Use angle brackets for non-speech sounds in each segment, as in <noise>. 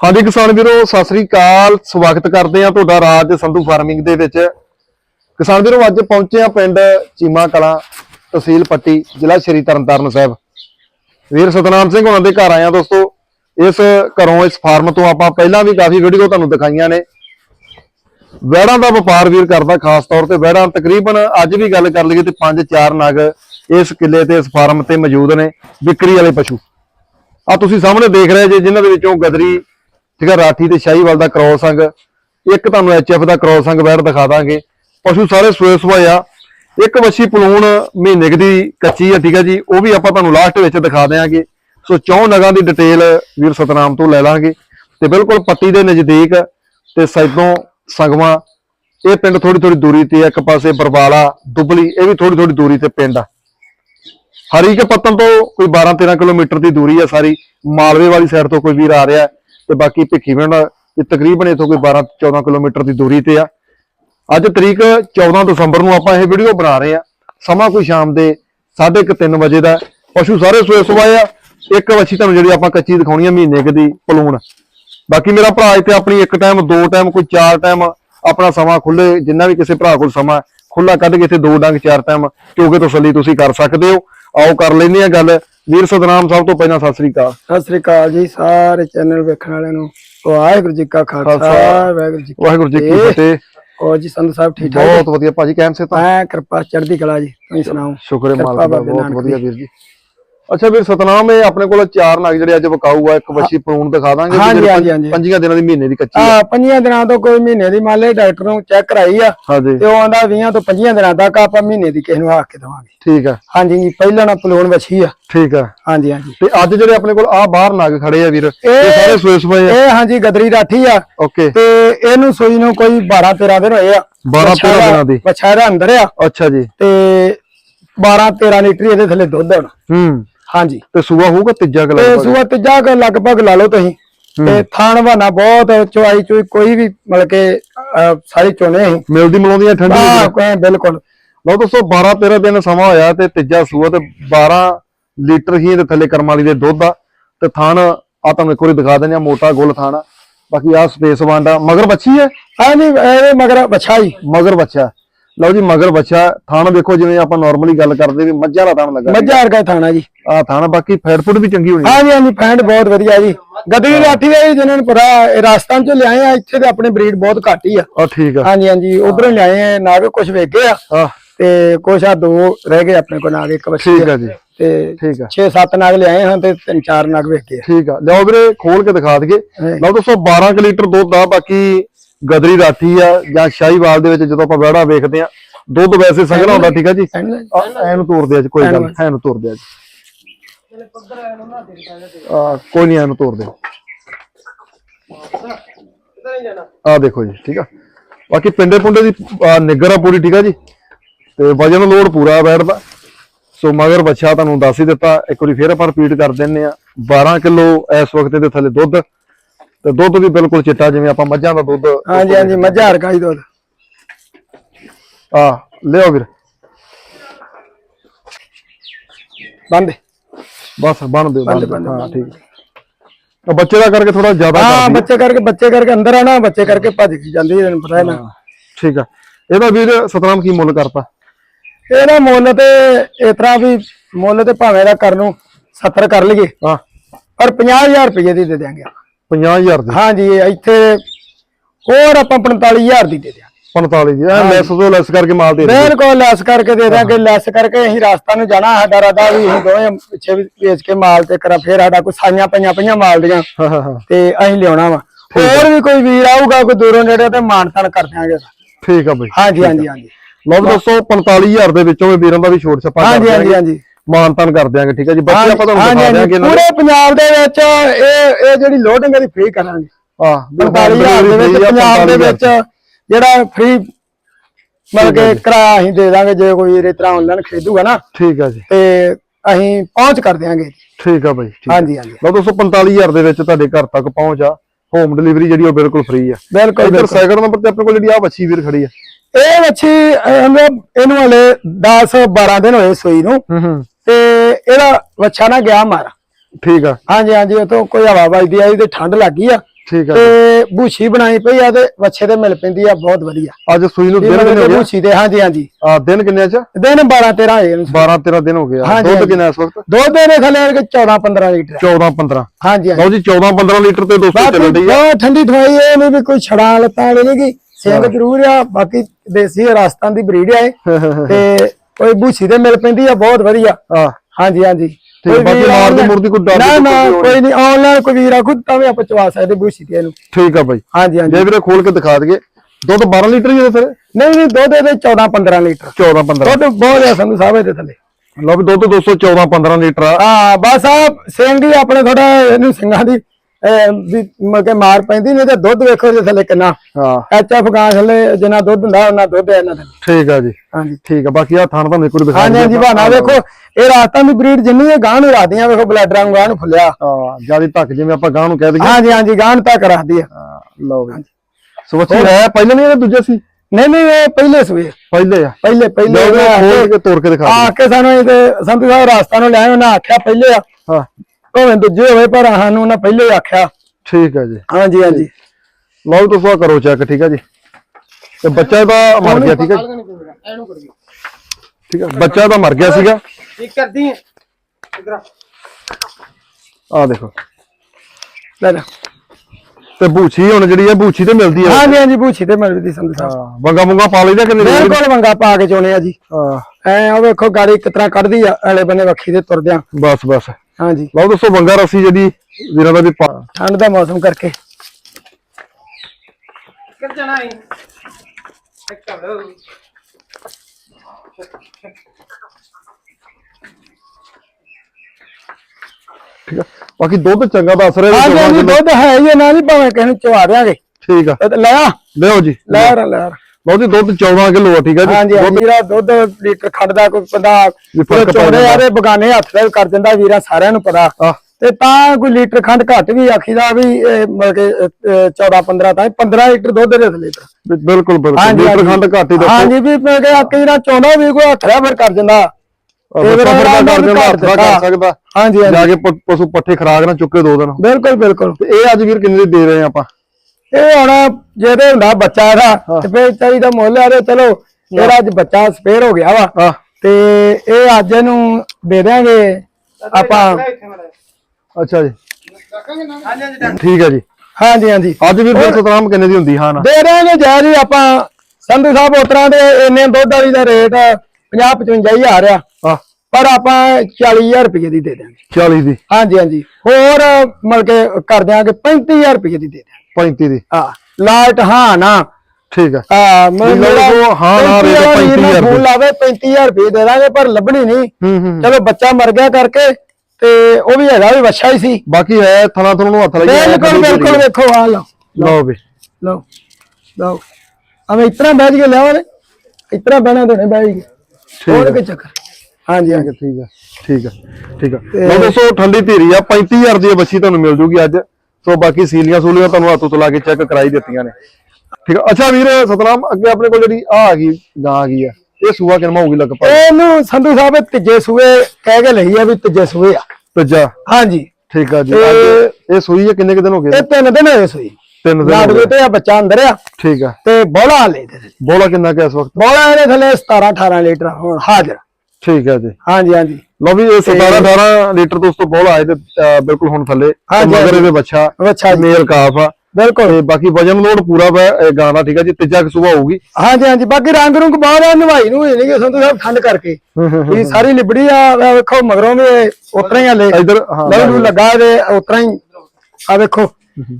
ਹਾਂਜੀ ਕਿਸਾਨ ਵੀਰੋ, ਸਤਿ ਸ੍ਰੀ ਅਕਾਲ। ਸਵਾਗਤ ਕਰਦੇ ਆ ਤੁਹਾਡਾ ਰਾਜ ਸੰਧੂ ਫਾਰਮਿੰਗ ਦੇ ਵਿੱਚ। ਕਿਸਾਨ ਵੀਰੋ, ਅੱਜ ਪਹੁੰਚੇ ਆ ਪਿੰਡ ਚੀਮਾ ਕਲਾਂ, ਤਹਿਸੀਲ ਪੱਟੀ, ਜ਼ਿਲ੍ਹਾ ਸ਼੍ਰੀ ਤਰਨਤਾਰਨ ਸਾਹਿਬ। ਵੀਰ ਸਤਨਾਮ ਸਿੰਘ ਉਹਨਾਂ ਦੇ ਘਰ ਆਏ ਆ ਦੋਸਤੋ। ਇਸ ਘਰੋਂ ਇਸ ਫਾਰਮ ਤੋਂ ਆਪਾਂ ਪਹਿਲਾਂ ਵੀ ਕਾਫੀ ਵੀਡੀਓ ਤੁਹਾਨੂੰ ਦਿਖਾਈਆਂ ਨੇ। ਵੈੜਾਂ ਦਾ ਵਪਾਰ ਵੀਰ ਕਰਦਾ ਖਾਸ ਤੌਰ ਤੇ। ਵਹਿੜਾਂ ਤਕਰੀਬਨ ਅੱਜ ਵੀ ਗੱਲ ਕਰ ਲਈਏ ਤੇ 5-4 ਨਗ ਇਸ ਕਿੱਲੇ ਤੇ, ਇਸ ਫਾਰਮ ਤੇ ਮੌਜੂਦ ਨੇ, ਵਿਕਰੀ ਵਾਲੇ ਪਸ਼ੂ। ਆ ਤੁਸੀਂ ਸਾਹਮਣੇ ਦੇਖ ਰਹੇ ਜੇ ਜਿਨ੍ਹਾਂ ਦੇ ਵਿੱਚੋਂ ਗਦਰੀ ਠੀਕ ਹੈ ਰਾਠੀ ਤੇ ਸ਼ਾਹੀਵਾਲ ਦਾ ਕ੍ਰੋਸ ਅੰਗ, ਇੱਕ ਤੁਹਾਨੂੰ ਐਚਐਫ ਦਾ ਕ੍ਰੋਸ ਅੰਗ ਵੈੜ ਦਿਖਾ ਦਾਂਗੇ। ਪਸ਼ੂ ਸਾਰੇ ਸੋਏ ਸੁਆਏ ਆ। ਇੱਕ ਵੱਛੀ ਪਲੂਣ ਮਹੀਨੇ ਦੀ ਕੱਚੀ ਆ, ਠੀਕ ਹੈ ਜੀ। ਉਹ ਵੀ ਆਪਾਂ ਤੁਹਾਨੂੰ ਲਾਸਟ ਵਿੱਚ ਦਿਖਾ ਦਿਆਂਗੇ। ਸੋ ਚੌਂ ਨਗਾਂ ਦੀ ਡਿਟੇਲ ਵੀਰ ਸਤਨਾਮ ਤੋਂ ਲੈ ਲਾਂਗੇ। ਤੇ ਬਿਲਕੁਲ ਪੱਟੀ ਦੇ ਨਜ਼ਦੀਕ ਤੇ ਸੈਦੋਂ ਸੰਗਵਾ। ਇਹ ਪਿੰਡ ਥੋੜੀ ਥੋੜੀ ਦੂਰੀ ਤੇ ਆ, ਇੱਕ ਪਾਸੇ ਬਰਵਾਲਾ, ਦੁਬਲੀ, ਇਹ ਵੀ ਥੋੜੀ ਥੋੜੀ ਦੂਰੀ ਤੇ ਪਿੰਡ ਆ। ਹਰੀ ਪੱਤਨ ਤੋਂ ਕੋਈ 12-13 ਕਿਲੋਮੀਟਰ ਦੀ ਦੂਰੀ ਆ ਸਾਰੀ। ਮਾਲਵੇ ਵਾਲੀ ਸਾਈਡ ਤੋਂ ਕੋਈ ਵੀਰ ਆ ਰਿਹਾ। ਤੇ ਬਾਕੀ ਭਿੱਖੀਵਿੰਡ ਇਹ ਤਕਰੀਬਨ ਇਥੋਂ ਕੋਈ 12-14 ਕਿਲੋਮੀਟਰ ਦੀ ਦੂਰੀ ਤੇ ਆ। ਅੱਜ ਤਰੀਕ 14 ਦਸੰਬਰ ਨੂੰ ਆਪਾਂ ਇਹ ਵੀਡੀਓ ਬਣਾ ਰਹੇ ਆ। ਸਮਾਂ ਕੋਈ ਸ਼ਾਮ ਦੇ 3:30 ਵਜੇ ਦਾ। ਪਸ਼ੂ ਸਾਰੇ ਸੋਏ ਸਵਾਏ ਆ। ਇੱਕ ਵੱਛੀ ਤੁਹਾਨੂੰ ਜਿਹੜੀ ਆਪਾਂ ਕੱਚੀ ਦਿਖਾਉਣੀ ਆ, ਮਹੀਨੇ ਕੁ ਦੀ ਪਲੂਣ। ਬਾਕੀ ਮੇਰਾ ਭਰਾ ਇੱਥੇ ਆਪਣੀ ਇੱਕ ਟਾਈਮ ਦੋ ਟਾਈਮ ਕੋਈ ਚਾਰ ਟਾਈਮ ਆਪਣਾ ਸਮਾਂ ਖੁੱਲੇ। ਜਿੰਨਾ ਵੀ ਕਿਸੇ ਭਰਾ ਕੋਲ ਸਮਾਂ ਖੁੱਲਾ ਕੱਢ ਕੇ ਇੱਥੇ ਦੋ ਡੰਗ, ਚਾਰ ਟਾਈਮ ਕਿਉਂਕਿ ਤਸੱਲੀ ਤੁਸੀਂ ਕਰ ਸਕਦੇ ਹੋ। ਆਓ ਕਰ ਲੈਂਦੇ ਆ ਗੱਲ। ਵੀਰ ਸਤਨਾਮ ਸਭ ਤੋਂ ਪਹਿਲਾਂ ਸਤਿ ਸ੍ਰੀ ਅਕਾਲ। ਸਤਿ ਸ੍ਰੀ ਅਕਾਲ ਜੀ ਸਾਰੇ ਚੈਨਲ ਵੇਖਣ ਵਾਲਿਆਂ ਨੂੰ। ਵਾਹਿਗੁਰੂ ਜੀ ਕਾ ਖਾਲਸਾ ਵਾਹਿਗੁਰੂ ਜੀ ਵਾਹਿਗੁਰੂ ਜੀ ਕੀ ਫਤਿਹ। ਹੋਰ ਜੀ ਸੰਤ ਸਾਹਿਬ ਠੀਕ ਠਾਕ ਬਹੁਤ ਵਧੀਆ। ਭਾਜੀ ਕੈਮ ਸੇ ਤਾਂ? ਮੈਂ ਕਿਰਪਾ ਚੜ੍ਹਦੀ ਕਲਾ ਜੀ। ਤੁਸੀਂ ਸੁਣਾਓ। ਸ਼ੁਕਰ ਹੈ ਮਾਲਕ ਦਾ ਬਹੁਤ ਵਧੀਆ। ਵੀਰ ਜੀ। ਅੱਛਾ ਵੀਰ ਸਤਨਾਮ ਇਹ ਆਪਣੇ ਕੋਲ ਚਾਰ ਨਗ ਜਿਹੜੇ ਅੱਜ ਵਿਕਾਊ ਆ ਇੱਕ ਵੱਛੀ ਪਲੂਣ ਦਿਖਾ ਦਾਂਗੇ ਹਾਂਜੀ, ਹਾਂਜੀ, ਹਾਂਜੀ। ਪੰਜੀਆਂ ਦਿਨਾਂ ਦੀ ਮਹੀਨੇ ਦੀ ਕੱਚੀ ਆ। ਪੰਜੀਆਂ ਦਿਨਾਂ ਤੋਂ ਕੋਈ ਮਹੀਨੇ ਦੀ ਮੰਨ ਲੈ ਡਾਕਟਰ ਨੂੰ ਚੈੱਕ ਕਰਾਈ ਆ ਤੇ ਉਹ ਆਂਦਾ 20 ਤੋਂ 25 ਦਿਨਾਂ ਤੱਕ ਆਪਾਂ ਮਹੀਨੇ ਦੀ ਕਿਸੇ ਨੂੰ ਆਖ ਕੇ ਦਵਾਂਗੇ। ਠੀਕ ਆ। ਹਾਂਜੀ ਜੀ ਪਹਿਲਾਂ ਨਾ ਪਲੋਣ ਵਛੀ ਆ। ਠੀਕ ਆ। ਹਾਂਜੀ ਹਾਂਜੀ। ਤੇ ਅੱਜ ਜਿਹੜੇ ਆਪਣੇ ਕੋਲ ਆ ਬਾਹਰ ਨਗ ਖੜੇ ਆ ਵੀਰ ਇਹ ਸਾਰੇ ਸੋਏ ਸੁਪਏ ਆ? ਇਹ ਹਾਂਜੀ ਗਦਰੀ ਰਾਠੀ ਆ। ਓਕੇ। ਤੇ ਇਹਨੂੰ ਸੂਈ ਨੂੰ ਕੋਈ 12 13 ਦਿਨ ਹੋਏ ਆ। 12 13 ਵੱਛਾ ਦਿਨਾਂ ਦੀ। ਇਹਦਾ ਅੰਦਰ ਆ। ਅੱਛਾ ਜੀ। ਤੇ 12 13 ਲੀਟਰ ਇਹਦੇ ਥੱਲੇ ਦੁੱਧ ਹੋਣਾ। ਹੂੰ। ਹਾਂਜੀ। ਤੇ ਸੂਆ ਹੋਊਗਾ ਤੀਜਾ ਤੇ ਗਲਾ ਸੂਆ ਤੀਜਾ ਕੁ ਲਗਭਗ ਲਾ ਲਓ ਤੁਸੀਂ। ਤੇ ਥਾਣ ਬਹਾਨਾ ਬਹੁਤ ਚੁਆਈ ਚੁਈ ਕੋਈ ਵੀ ਮਤਲਬ ਕਿ ਸਾਰੀ ਚੋਣੇ ਅਸੀਂ। ਮਿਲਦੀ ਮਲਾਉਂਦੀਆਂ ਠੰਡੀ ਹਾਂ। ਬਿਲਕੁਲ। ਲਓ ਦੋਸਤੋ 12 13 ਦਿਨ ਸਮਾਂ ਹੋਇਆ ਤੇ ਤੀਜਾ ਸੂਆ ਤੇ 12 ਲੀਟਰ ਹੀ ਇਹਦੇ ਥੱਲੇ ਕਰਮ ਵਾਲੀ ਦੇ ਦੁੱਧ ਆ। ਤੇ ਥਣ ਆ ਤੁਹਾਨੂੰ ਇੱਕ ਵਾਰੀ ਦਿਖਾ ਦਿੰਦੇ ਆ ਮੋਟਾ ਗੁੱਲ ਥਣ ਬਾਕੀ ਆ ਸਪੇਸ ਵਾਂਡਾ ਮਗਰ ਬੱਚੀ ਹੈ? ਹਾਂਜੀ ਇਹਦੇ ਮਗਰ ਬੱਛਾ ਹੀ ਮਗਰ ਬੱਚਾ ਲਓ ਜੀ ਮਗਰ ਬੱਚਾ ਥਣ ਦੇਖੋ ਜਿਵੇਂ ਆਪਾਂ ਨਾਰਮਲੀ ਗੱਲ ਕਰਦੇ ਵੀ ਮੱਝਾਂ ਦਾ ਥਣ ਲੱਗਾ ਮੱਝਾਂ ਵਰਗਾ ਥਾਣਾ ਜੀ। ਆ ਥਣ ਬਾਕੀ ਫੈਟ ਫੁੱਟ ਵੀ ਚੰਗੀ ਹੋਣੀ ਹਾਂਜੀ ਹਾਂਜੀ ਫੈਂਡ ਬਹੁਤ ਵਧੀਆ ਜੀ। ਗਦਰੀ ਲਾਠੀ ਦਾ ਜੀ ਜਿਹਨਾਂ ਨੂੰ ਪਤਾ ਇਹ ਰਾਜਸਥਾਨ ਚ ਲਿਆਏ ਆ ਇੱਥੇ ਤੇ ਆਪਣੇ ਬਰੀਡ ਬਹੁਤ ਘੱਟ ਹੀ ਆ। ਆ ਠੀਕ ਆ। ਹਾਂਜੀ ਹਾਂਜੀ ਉਧਰੋਂ ਲਿਆਏ ਆ ਨਾਗ ਕੁਝ ਵੇਗੇ ਆ। ਤੇ ਕੁਛ ਆ ਦੋ ਰਹਿ ਗਏ ਆਪਣੇ ਕੋਲ ਨਾਗ ਇੱਕ ਬੱਚੀ ਠੀਕ ਆ। ਜੀ। ਤੇ ਠੀਕ ਆ। 6-7 ਨਾਗ ਲਿਆਏ ਹਾਂ ਤੇ ਤਿੰਨ ਚਾਰ ਨਾਗ ਵੇਗੇ ਆ। ਠੀਕ ਆ। ਲਓ ਵੀਰੇ ਖੋਲ ਕੇ ਦਿਖਾ ਦਈਏ। ਲਓ ਦੋਸਤੋ 12 ਕੁ ਲੀਟਰ ਦੁੱਧ ਆ ਬਾਕੀ ਗਦਰੀ ਰਾਠੀ ਆ ਜਾਂ ਸ਼ਾਹੀਵਾਲ ਦੇ ਵਿੱਚ ਜਦੋਂ ਆਪਾਂ ਵਿਹੜਾ ਵੇਖਦੇ ਆ ਦੁੱਧ ਵੈਸੇ ਸੰਘਣਾ ਹੁੰਦਾ ਠੀਕ ਆ ਜੀ? ਆ, ਐਨੂੰ ਤੋੜਦੇ ਅੱਜ ਕੋਈ ਗੱਲ ਐਨੂੰ ਤੋੜਦੇ ਅੱਜ ਆ ਕੋਈ ਨਹੀਂ ਐਨੂੰ ਤੋੜਦੇ ਆ। ਦੇਖੋ ਜੀ ਠੀਕ ਆ। ਬਾਕੀ ਪਿੰਡੇ ਪੁੰਡੇ ਦੀ ਨਿੱਗਰ ਆ ਪੂਰੀ ਠੀਕ ਆ ਜੀ? ਤੇ ਵਜਨ ਲੋਡ ਪੂਰਾ ਬੈਠਦਾ। ਸੋ ਮਗਰ ਬੱਚਾ ਤੁਹਾਨੂੰ ਦੱਸ ਹੀ ਦਿੱਤਾ ਇੱਕ ਵਾਰੀ ਫੇਰ ਆਪਾਂ ਰਿਪੀਟ ਕਰ ਦਿੰਨੇ ਆ। 12 ਕਿਲੋ ਇਸ ਵਕਤ ਦੇ ਥੱਲੇ ਦੁੱਧ। ਤੇ ਦੁੱਧ ਵੀ ਬਿਲਕੁਲ ਚਿੱਟਾ ਜਿਵੇਂ ਆਪਾਂ ਮੱਝਾਂ ਦਾ ਦੁੱਧ ਹਾਂਜੀ ਹਾਂਜੀ ਮੱਝਾਂ ਵਰਗਾ ਹੀ ਦੁੱਧ। ਆ ਲਿਓ ਵੀਰ। ਬੰਦ। ਬਸ ਬਣ ਦਿਓ। ਬੰਦ, ਹਾਂ ਠੀਕ ਆ ਬੱਚੇ ਦਾ ਕਰਕੇ ਥੋੜਾ ਜ਼ਿਆਦਾ ਹਾਂ ਕਰਦੀ ਬੱਚੇ ਕਰਕੇ ਬੱਚੇ ਕਰਕੇ ਅੰਦਰ ਆਣਾ ਬੱਚੇ ਕਰਕੇ ਭੱਜ ਕੇ ਜਾਂਦੀ ਹੈ, ਤੈਨੂੰ ਪਤਾ ਹੈ ਨਾ। ਠੀਕ ਆ। ਇਹਦਾ ਵੀਰ ਸਤਨਾਮ ਕੀ ਮੁੱਲ ਕਰਤਾ? ਇਹਦਾ ਮੁੱਲ ਤੇ ਇਸ ਤਰ੍ਹਾਂ ਵੀ ਮੁੱਲ ਤੇ ਭਾਵੇਂ ਇਹਦਾ ਕਰ ਨੂੰ 70 ਕਰ ਲਈਏ। ਆ ਪਰ 50000 ਰੁਪਏ ਦੀ ਦੇ ਦਿਆਂਗੇ 50000 ਦੀ। ਹਾਂਜੀ ਇੱਥੇ ਹੋਰ ਆਪਾਂ 45000 ਦੀ ਦੇ ਦਿਆਂਗੇ। 45 ਦੀ ਐ ਲੈਸ ਤੋਂ ਲੈਸ ਕਰਕੇ ਮਾਲ ਦੇ ਦੇ ਬਿਲਕੁਲ ਲੈਸ ਕਰਕੇ ਦੇ ਦਿਆਂਗੇ ਲੈਸ ਕਰਕੇ ਅਸੀਂ ਰਾਸਤਾ ਨੂੰ ਜਾਣਾ ਸਾਡਾ ਰਾਦਾ ਵੀ ਅਸੀਂ ਦੋਵੇਂ ਪਿੱਛੇ ਵੀ ਵੇਚ ਕੇ ਮਾਲ ਤੇ ਕਰਾ ਫੇਰ ਸਾਡਾ ਕੋਈ ਸਾਈਆਂ ਪਈਆਂ ਪਈਆਂ ਮਾਲ ਦੀਆਂ ਹਾਂ ਹਾਂ ਹਾਂ। ਤੇ ਅਸੀਂ ਲਿਆਉਣਾ ਵਾ। ਹੋਰ ਵੀ ਕੋਈ ਵੀਰ ਆਊਗਾ ਕੋਈ ਦੂਰੋਂ ਨੇੜੇ ਤੇ ਮਾਨਤਾਨ ਕਰ ਦਿਆਂਗੇ। ਠੀਕ ਆ ਬਈ। ਹਾਂਜੀ ਹਾਂਜੀ ਹਾਂਜੀ। ਲਓ ਦੋਸਤੋ 45000 ਦੇ ਵਿੱਚੋਂ ਵੀਰਾਂ ਦਾ ਵੀ ਛੋਟ ਛੱਪਾ ਹਾਂਜੀ ਹਾਂਜੀ ਹਾਂਜੀ। ਮਾਨਤਾਨ ਕਰ ਦਿਆਂਗੇ ਠੀਕ ਹੈ ਜੀ? ਬੱਚੇ ਆਪਾਂ ਤੁਹਾਨੂੰ ਦਿਖਾ ਦਿਆਂਗੇ ਪੂਰੇ ਪੰਜਾਬ ਦੇ ਵਿੱਚ ਇਹ ਇਹ ਜਿਹੜੀ ਲੋਡਿੰਗ ਦੀ ਫ੍ਰੀ ਕਰਾਂਗੇ। ਹਾਂ 45000 ਦੇ ਵਿੱਚ ਪੰਜਾਬ ਦੇ ਵਿੱਚ ਜਿਹੜਾ ਫ੍ਰੀ ਮਤਲਬ ਕਿ ਕਿਰਾਇਆ ਅਸੀਂ ਦੇ ਦਾਂਗੇ ਜੇ ਕੋਈ ਇਸ ਤਰ੍ਹਾਂ ਆਨਲਾਈਨ ਖਰੀਦੂਗਾ ਨਾ ਠੀਕ ਆ ਜੀ। ਤੇ ਅਸੀਂ ਪਹੁੰਚ ਕਰ ਦਿਆਂਗੇ। ਠੀਕ ਆ ਬਾਈ। ਹਾਂਜੀ ਹਾਂਜੀ। ਲਓ ਦੋਸਤੋ 45000 ਦੇ ਵਿੱਚ ਤੁਹਾਡੇ ਘਰ ਤੱਕ ਪਹੁੰਚ ਆ। ਹੋਮ ਡਿਲੀਵਰੀ ਜਿਹੜੀ ਉਹ ਬਿਲਕੁਲ ਫ੍ਰੀ ਆ। ਬਿਲਕੁਲ ਇੱਧਰ ਸੈਕਿੰਡ ਨੰਬਰ ਤੇ ਆਪਣੇ ਕੋਲ ਜਿਹੜੀ ਆ ਬੱਚੀ ਵੀਰ ਖੜੀ ਆ। ਇਹ ਮੱਛੀ ਇਹਨੂੰ ਇਹਨੂੰ ਹਲੇ 10 12 ਦਿਨ ਹੋਏ ਸੂਈ ਨੂੰ। ਹੂੰ ਹੂੰ। ਤੇ ਇਹਦਾ ਵੱਛਾ ਨਾ ਗਿਆ ਮਾਰਾ। ਠੀਕ ਆ। ਹਾਂਜੀ ਹਾਂਜੀ ਉਹ ਤੋਂ ਕੋਈ ਹਵਾ ਵੱਜਦੀ ਆਈ ਤੇ ਠੰਡ ਲੱਗੀ ਆ। ਠੀਕ ਆ। ਤੇ ਬੂਛੀ ਬਣਾਈ ਪਈ ਆ ਤੇ ਵੱਛੇ ਤੇ ਮਿਲ ਪੈਂਦੀ ਆ ਬਹੁਤ ਵਧੀਆ। ਅੱਜ ਸੂਈ ਨੂੰ ਦਿਨ ਕਿੰਨੇ ਹੋ ਗਏ ਬੂਛੀ ਦੇ ਹਾਂਜੀ ਹਾਂਜੀ। ਆ ਦਿਨ ਕਿੰਨੇ ਚ? ਦਿਨ 12 13 ਹੋਏ ਇਹਨੂੰ। 12 13 ਦਿਨ ਹੋ ਗਏ ਆ। ਦੁੱਧ। ਕਿੰਨਾ ਇਸ ਵਕਤ? ਦੁੱਧ ਦੇ ਥੱਲੇ ਕਿ 14 15 ਲੀਟਰ। 14 15 ਹਾਂਜੀ ਲਓ ਜੀ 14 15 ਲੀਟਰ ਤੇ ਦੋਸਤੋ ਚੱਲਣ ਡਈ ਆ। ਬਹੁਤ ਠੰਡੀ ਠਵਾਈ ਇਹ ਨਹੀਂ ਵੀ ਕੋਈ ਛੜਾਂ ਲੱਤਾਂ ਵਾਲੀ ਨਹੀਂ ਸਿੰਘ ਜ਼ਰੂਰ ਆ ਬਾਕੀ ਦੇਸੀ ਰਾਜਸਥਾਨ ਦੀ ਬਰੀਡ ਆ ਇਹ। ਤੇ <laughs> ਕੋਈ ਬੂਛੀ ਤੇ ਮਿਲ ਪੈਂਦੀ ਆ ਬਹੁਤ ਵਧੀਆ। ਆ ਹਾਂਜੀ ਹਾਂਜੀ। ਬਾਕੀ ਵੀਰ ਮਾਰਦੀ online- ਮੁਰਦੀ ਕੋਈ ਡਰ ਨਾ ਦੀ ਨਾ ਕੋਈ ਕੋਈ ਨਹੀਂ ਆਨਲਾਈਨ ਕੋਈ ਵੀਰ ਆਖੂ ਤਾਂ ਵੀ ਆਪਾਂ ਚਵਾ ਸਕਦੇ ਬੂਛੀ ਤੇ ਇਹਨੂੰ। ਠੀਕ ਆ ਬਾਈ। ਹਾਂਜੀ ਹਾਂਜੀ। ਜੇ ਵੀਰੇ ਖੋਲ ਕੇ ਦਿਖਾ ਦਈਏ ਦੁੱਧ 12 ਲੀਟਰ ਹੀ ਹੈ ਫਿਰ? ਨਹੀਂ ਨਹੀਂ ਦੁੱਧ ਇਹਦੇ 14 15 ਲੀਟਰ। 14 15 ਦੁੱਧ ਬਹੁਤ ਆ ਸਾਨੂੰ ਸਾਹਿਬ ਦੇ ਥੱਲੇ। ਲਓ ਵੀ ਦੁੱਧ 214 15 ਲੀਟਰ ਆ। ਹਾਂ ਬਸ ਆ ਸਿੰਘ ਹੀ ਆਪਣੇ ਥੋੜਾ ਇਹਨੂੰ ਸਿੰਘਾਂ ਦੀ ਵੀ ਮਤਲਬ ਕਿ ਮਾਰ ਪੈਂਦੀ ਨਹੀਂ ਤੇ ਦੁੱਧ ਵੇਖੋ ਜੇ ਥੱਲੇ ਕਿੰਨਾ। ਹਾਂ। ਐਚ ਐਫ ਗਾਂ ਥੱਲੇ ਜਿੰਨਾ ਦੁੱਧ ਹੁੰਦਾ ਉਹਨਾਂ ਦੁੱਧ ਹੈ ਇਹਨਾਂ ਠੀਕ ਆ ਜੀ। ਹਾਂਜੀ। ਠੀਕ ਆ ਬਾਕੀ ਆ ਥਾਣ ਤੁਹਾਨੂੰ ਇੱਕ ਵਾਰੀ ਦਿਖਾ ਹਾਂਜੀ ਹਾਂਜੀ ਵੇਖੋ ਇਹ ਰਾਤਾਂ ਦੀ ਬਰੀਡ ਜਿੰਨੀ ਇਹ ਗਾਂ ਨੂੰ ਰਾਦੀਆਂ ਵੇਖੋ ਬਲੈਡਰਾਂ ਨੂੰ ਗਾਂ ਨੂੰ ਫੁੱਲਿਆ। ਹਾਂ ਜ਼ਿਆਦਾ ਧੱਕ ਜਿਵੇਂ ਆਪਾਂ ਗਾਂ ਨੂੰ ਕਹਿ ਦਈਏ। ਹਾਂਜੀ ਹਾਂਜੀ ਗਾਂ ਨੂੰ ਤੱਕ ਰੱਖਦੀ ਆ। ਹਾਂ, ਲਓ ਵੀ। ਸਵੱਛੀ ਹੈ ਪਹਿਲਾਂ ਨਹੀਂ ਇਹ ਦੂਜੇ ਸੀ? ਨਹੀਂ ਨਹੀਂ ਇਹ ਪਹਿਲੇ ਸੂਏ ਪਹਿਲੇ ਆ। ਪਹਿਲੇ ਪਹਿਲੇ ਤੋੜ ਕੇ ਦਿਖਾ ਆ ਕੇ ਸਾਨੂੰ ਇਹ ਤੇ ਸੰਧੂ ਸਾਹਿਬ ਰਾਸਤਾ ਨੂੰ ਲੈ ਉਹਨਾਂ ਆਖਿਆ ਪਹਿਲੇ ਆ। ਹਾਂ। ਭਾਵੇਂ ਦੂਜੇ ਹੋਵੇ ਪਰ ਸਾਨੂੰ ਉਹਨਾਂ ਪਹਿਲੇ ਹੀ ਆਖਿਆ। ਠੀਕ ਆ ਜੀ। ਹਾਂਜੀ ਹਾਂਜੀ। ਲਓ ਤੁਸੀਂ ਕਰੋ ਚੈੱਕ ਠੀਕ ਆ ਜੀ। ਤੇ ਬੱਚਾ ਤਾਂ ਮਰ ਗਿਆ ਠੀਕ? ਐਨੂੰ ਕਰੀਏ ਠੀਕ ਆ ਬੱਚਾ ਤਾਂ ਮਰ ਗਿਆ ਸੀਗਾ। ਕੀ ਕਰਦੀ ਹੈ ਇਧਰ ਆ। ਦੇਖੋ। ਲੈ ਲੈ। ਤੇ ਬੂਛੀ ਹੁਣ ਜਿਹੜੀ ਆ ਬੂਛੀ ਤੇ ਮਿਲਦੀ ਆ। ਹਾਂਜੀ ਹਾਂਜੀ ਪੁੱਛੀ ਤੇ ਮਿਲਦੀ ਸੰਧੂ ਸਾਹਿਬ। ਹਾਂ ਵੰਗਾ ਮੁੰਗਾ ਪਾ ਲਈਦਾ ਕਿੰਨੇ ਦੀ ਬਿਲਕੁਲ ਵੰਗਾ ਪਾ ਕੇ ਚੋਣੇ ਆ ਜੀ। ਹਾਂ। ਐ ਉਹ ਵੇਖੋ ਗਾੜੀ ਕਿਤਨਾ ਕੱਢਦੀ ਆ ਅਲੇ ਬੰਨੇ ਵੱਖੀ ਦੇ ਤੁਰਦਿਆਂ। ਬਸ ਬਸ। ਹਾਂਜੀ। ਲਓ ਦੋਸਤੋ ਵੰਗਾ ਰਸੀ ਜਿਹੜੀ ਵੀਰਾਂ ਦਾ ਵੀ ਠੰਡ ਦਾ ਮੌਸਮ ਕਰਕੇ। ਜਾਣਾ ਹੈ ਠੀਕ ਆ। ਬਾਕੀ ਦੁੱਧ ਚੰਗਾ ਦੱਸ ਰਹੇ ਹਾਂਜੀ ਹਾਂਜੀ ਦੁੱਧ ਹੈ ਹੀ ਨਾ ਜੀ ਭਾਵੇਂ ਕਿਸੇ ਨੂੰ ਚਵਾ ਦਿਆਂਗੇ। ਠੀਕ ਆ। ਲੈ ਆ। ਲਿਓ ਜੀ ਲੈ ਆ ਲੈ ਆ। ਜੀ ਦੁੱਧ 14 ਕਿਲੋ ਆ ਠੀਕ ਆ ਜੀ? ਹਾਂਜੀ ਹਾਂਜੀ ਜਿਹੜਾ ਦੁੱਧ ਲੀਟਰ ਖੰਡ ਦਾ ਕੋਈ ਵੀ ਫ਼ਰਕ ਪੈ ਜਾਂਦਾ। ਯਾਰੇ ਬਗਾਨੇ ਹੱਥ ਦਾ ਵੀ ਕਰ ਦਿੰਦਾ ਵੀਰਾਂ ਸਾਰਿਆਂ ਨੂੰ ਪਤਾ। ਤੇ ਤਾਂ ਕੋਈ ਲੀਟਰ ਖੰਡ ਘੱਟ ਵੀ ਆਖੀਦਾ ਵੀ ਇਹ ਮਤਲਬ ਕਿ 14 15 ਤਾਂ 15 ਲੀਟਰ ਦੁੱਧ ਦੇ ਲੀਟਰ। ਬਿਲਕੁਲ ਬਿਲਕੁਲ। ਲੀਟਰ ਖੰਡ ਘੱਟ ਹੀ ਦੱਸੋ। ਹਾਂਜੀ ਵੀ ਮੈਂ ਕਿਹਾ ਆਖੀ ਜਿਹੜਾ ਚਾਹੁੰਦਾ ਵੀ ਕੋਈ ਹੱਥ ਦਾ ਫਿਰ ਕਰ ਦਿੰਦਾ। ਇਹ ਫਿਰ ਸਫਰ ਦਾ ਆਰਾਮ ਨਾਲ ਕਰ ਦਿੰਦਾ ਹੱਥ ਦਾ ਦਿੱਤਾ। ਕਰ ਸਕਦਾ। ਹਾਂਜੀ ਹਾਂਜੀ। ਜਾ ਕੇ ਪ- ਪਸ਼ੂ ਪੱਠੇ ਖਰਾਕ ਨਾ ਚੁੱਕੇ ਦੋ ਦਿਨ। ਬਿਲਕੁਲ ਬਿਲਕੁਲ। ਤੇ ਇਹ ਅੱਜ ਵੀਰ ਕਿੰਨੇ ਦੀ ਦੇ ਰਹੇ ਆ ਆਪਾਂ? ਇਹ ਹੁਣ ਜਿਹਦੇ ਹੁੰਦਾ ਬੱਚਾ ਇਹਦਾ ਤੇ ਫਿਰ ਚਾਹੀਦਾ ਮੁੱਲ ਆ ਤੇ ਚਲੋ ਇਹਦਾ ਅੱਜ ਬੱਚਾ ਸਪੇਅਰ ਹੋ ਗਿਆ ਵਾ ਤੇ ਇਹ ਅੱਜ ਇਹਨੂੰ ਦੇ ਦਿਆਂਗੇ ਆਪਾਂ। ਅੱਛਾ ਜੀ। ਠੀਕ ਹੈ ਜੀ। ਹਾਂਜੀ ਹਾਂਜੀ। ਅੱਜ ਫਿਰ ਸਤਰਾਮ ਕਿੰਨੇ ਦੀ ਹੁੰਦੀ? ਹਾਂ ਨਾ। ਦੇ ਦਿਆਂਗੇ ਜੈ ਜੀ ਆਪਾਂ ਸੰਧੂ ਸਾਹਿਬ ਉਤਰਾਂ ਦੇ ਇੰਨੇ ਦੁੱਧ ਵਾਲੀ ਦਾ ਰੇਟ 50 55000 ਆ। ਆ ਪਰ ਆਪਾਂ 40000 ਰੁਪਏ ਦੀ ਦੇ ਦਿਆਂਗੇ। 40 ਦੀ? ਹਾਂਜੀ ਹਾਂਜੀ। ਹੋਰ ਮਤਲਬ ਕਿ ਕਰ ਦਿਆਂਗੇ 35000 ਰੁਪਏ ਦੀ ਦੇ ਦਿਆਂਗੇ। 35 ਦੀ? ਆ ਲਾਈਟ ਹਾਂ ਨਾ। ਠੀਕ ਹੈ ਆ ਲਓ ਮੇਰਾ ਹਾਂ ਨਾ ਰੇਟ 35,000 35,000 ਫੋਨ ਲਾਵੇ 35000 ਰੁਪਏ ਦੇ ਦਾਂਗੇ ਪਰ ਲੱਭਣੀ ਨਹੀਂ। ਹੂੰ ਹੂੰ। ਚਲੋ ਬੱਚਾ ਮਰ ਗਿਆ ਕਰਕੇ ਤੇ ਉਹ ਵੀ ਹੈਗਾ ਵੀ ਵੱਛਾ ਹੀ ਸੀ। ਬਾਕੀ ਹੈ ਥਣਾ ਥਣ ਨੂੰ ਹੱਥ ਲਾਈਏ। ਬਿਲਕੁਲ ਬਿਲਕੁਲ ਵੇਖੋ ਆ ਲਓ। ਲਓ ਵੀ। ਲਓ ਲਓ। ਅਵੇਂ ਇਤਨਾ ਬੈਠ ਕੇ ਲਿਆਵਾਂ ਇਤਨਾ ਬਹਿਣਾ ਨਹੀਂ ਬੈਠ ਕੇ ਹੋਰ ਕੀ ਚੱਕਰ? ਹਾਂਜੀ ਹਾਂਜੀ। ਠੀਕ ਹੈ ਠੀਕ ਹੈ ਠੀਕ ਹੈ ਲਓ ਦੋਸਤੋ ਠੰਡੀ ਧੀਰੀ ਆ 35000 ਦੀ ਬੱਚੀ ਤੁਹਾਨੂੰ ਮਿਲ ਜੂਗੀ ਅੱਜ। ਸੋ ਬਾਕੀ ਸੀਲੀਆਂ ਸੂਲੀਆਂ ਤੁਹਾਨੂੰ ਹੱਥੋਂ ਤੋਂ ਲਾ ਕੇ ਚੈੱਕ ਕਰਾਈ ਦਿੱਤੀਆਂ ਨੇ। ਠੀਕ ਹੈ ਅੱਛਾ ਵੀਰ ਸਤਨਾਮ ਅੱਗੇ ਆਪਣੇ ਕੋਲ ਜਿਹੜੀ ਆ ਆ ਗਈ ਗਾਂ ਆ ਗਈ ਆ ਇਹ ਸੂਆ ਕਿੰਨਾ ਹੋਊਗੀ ਲਗਭਗ? ਇਹਨੂੰ ਸੰਧੂ ਸਾਹਿਬ ਤੀਜੇ ਸੂਏ ਕਹਿ ਕੇ ਲਈ ਆ ਵੀ ਤੀਜੇ ਸੂਏ ਆ। ਤੀਜਾ? ਹਾਂਜੀ। ਠੀਕ ਆ ਜੀ। ਇਹ ਸੂਈ ਹੈ ਕਿੰਨੇ ਕੁ ਦਿਨ ਹੋ ਗਏ? ਇਹ ਤਿੰਨ ਦਿਨ ਹੋਏ ਸੂਈ। ਤਿੰਨ ਦਿਨ ਗਏ। ਤੇ ਆ ਬੱਚਾ ਅੰਦਰ ਆ। ਠੀਕ ਆ। ਤੇ ਬੋਲਾ ਲੈ ਦੇ ਬੋਲਾ ਕਿੰਨਾ ਕਿ ਇਸ ਵਕਤ? ਬੋਲਾ ਇਹਦੇ ਥੱਲੇ 17 18 ਲੀਟਰ ਹੁਣ ਹਾਜ਼ਰ। ਠੀਕ ਹੈ ਜੀ। ਹਾਂਜੀ ਹਾਂਜੀ। ਲਓ ਵੀ ਇਹ 17 18 ਲੀਟਰ ਤੋਂ ਉਸ ਤੋਂ ਬੋਲਾ ਆਏ ਤੇ ਅਹ, ਬਿਲਕੁਲ ਹੁਣ ਥੱਲੇ। ਤੇ ਹਾਂਜੀ, ਮਗਰ ਹਾਂਜੀ। ਇਹਦੇ ਬੱਚਾ ਅੱਛਾ ਜੀ। ਮੇਲ ਕਾਫ ਆ। ਬਿਲਕੁਲ। ਤੇ ਬਾਕੀ ਵਜਨ ਲੋਡ ਪੂਰਾ ਵਾ ਇਹ ਗਾਂ ਦਾ ਠੀਕ ਹੈ ਜੀ ਤੀਜਾ ਕਸੂਆ ਹੋਊਗੀ। ਹਾਂਜੀ ਹਾਂਜੀ। ਬਾਕੀ ਰੰਗ ਰੁੰਗ ਬਾਹਰ ਆ ਨਵਾਈ ਨੂੰ ਨਹੀਂ ਕਿ ਸੰਧੂ ਸਾਹਿਬ ਠੰਡ ਕਰਕੇ। ਇਹ ਸਾਰੀ ਲਿਬੜੀ ਆ ਆਹ ਵੇਖੋ ਮਗਰੋਂ ਵੀ ਉਤਰਾ ਹੀ ਹਲੇ ਇਧਰ ਹਾਂ ਲੱਗਾ ਦੇ ਉਤਰਾ ਹੀ। ਆ ਵੇਖੋ।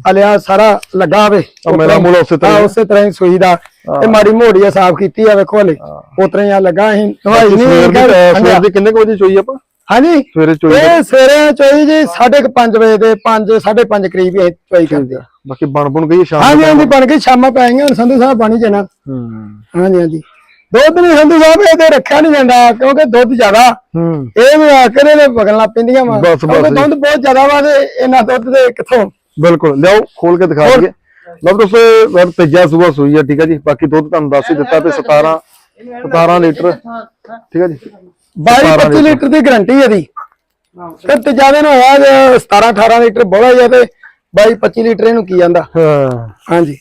ਹਲਿਆ ਸਾਰਾ ਲੱਗਾ ਵੇ ਆ ਮੇਰਾ ਮੂਲ ਉਸੇ ਤਰ੍ਹਾਂ ਹੀ। ਉਸੇ ਤਰ੍ਹਾਂ ਹੀ ਸੂਈ ਦਾ। ਤੇ ਮਾੜੀ ਮੋੜੀ ਆ ਸਾਫ਼ ਕੀਤੀ ਆ ਵੇਖੋ ਹਲੇ। ਉਤਰਾ ਆ ਲੱਗਾ ਅਸੀਂ। ਨਵਾਈ ਨਹੀਂ ਸਵੇਰ ਦੀ ਕਿੰਨੇ ਵਜੇ ਚੋਈ ਆਪਾਂ? ਹਾਂਜੀ। ਸਵੇਰੇ ਚੋਈ ਇਹ ਸਵੇਰੇ ਚੋਈ ਜੀ 5:30 ਵਜੇ ਦੇ 5 5:30 ਕਰੀਬ ਇਹ ਚੋਈ ਕਰਦੇ ਬਾਕੀ ਬਣ ਬਣ ਗਈ ਸ਼ਾਮ ਹਾਂਜੀ ਹਾਂਜੀ ਬਣ ਕੇ ਸ਼ਾਮਾਂ ਪੈ ਗਈਆਂ ਹੁਣ ਸੰਧੂ ਸਾਹਿਬ ਪਾਣੀ ਹੂੰ ਹਾਂਜੀ ਹਾਂਜੀ। ਦੁੱਧ ਨਹੀਂ ਸੰਧੂ ਸਾਹਿਬ ਇਹ ਤੇ ਰੱਖਿਆ ਨਹੀਂ ਜਾਂਦਾ ਕਿਉਂਕਿ ਦੁੱਧ ਜ਼ਿਆਦਾ। ਹੂੰ। ਇਹ ਵੀ ਆ ਕੇ ਨੇ ਵਗਣ ਲੱਗ ਪੈਂਦੀਆਂ ਵਾ। ਦੁੱਧ ਬਹੁਤ ਜ਼ਿਆਦਾ ਵਾ ਤੇ ਇਹਨਾਂ ਦੁੱਧ ਦੇ ਕਿੱਥੋਂ ਬਿਲਕੁਲ। ਲਿਆਓ ਖੋਲ ਕੇ ਦਿਖਾ ਦਈਏ। ਲਓ ਦੋਸਤੋ ਵਰ ਤੀਜਾ ਸੂਆ ਸੂਈ ਆ ਠੀਕ ਹੈ ਜੀ। ਬਾਕੀ ਦੁੱਧ ਤੁਹਾਨੂੰ ਦੱਸ ਹੀ ਦਿੱਤਾ ਤੇ 17 17 ਲੀਟਰ। ਠੀਕ ਹੈ ਜੀ। 22 25 ਲੀਟਰ। ਦੀ ਗਾਰੰਟੀ ਇਹਦੀ। ਤੇ ਤਜਾਵੇ ਨੂੰ ਹੋਇਆ ਜੇ 17 18 ਲੀਟਰ ਬੋਲਾ ਜਾਂ ਤੇ 22 25 ਲੀਟਰ ਇਹਨੂੰ ਕੀ ਜਾਂਦਾ ਹਾਂ। ਹਾਂਜੀ।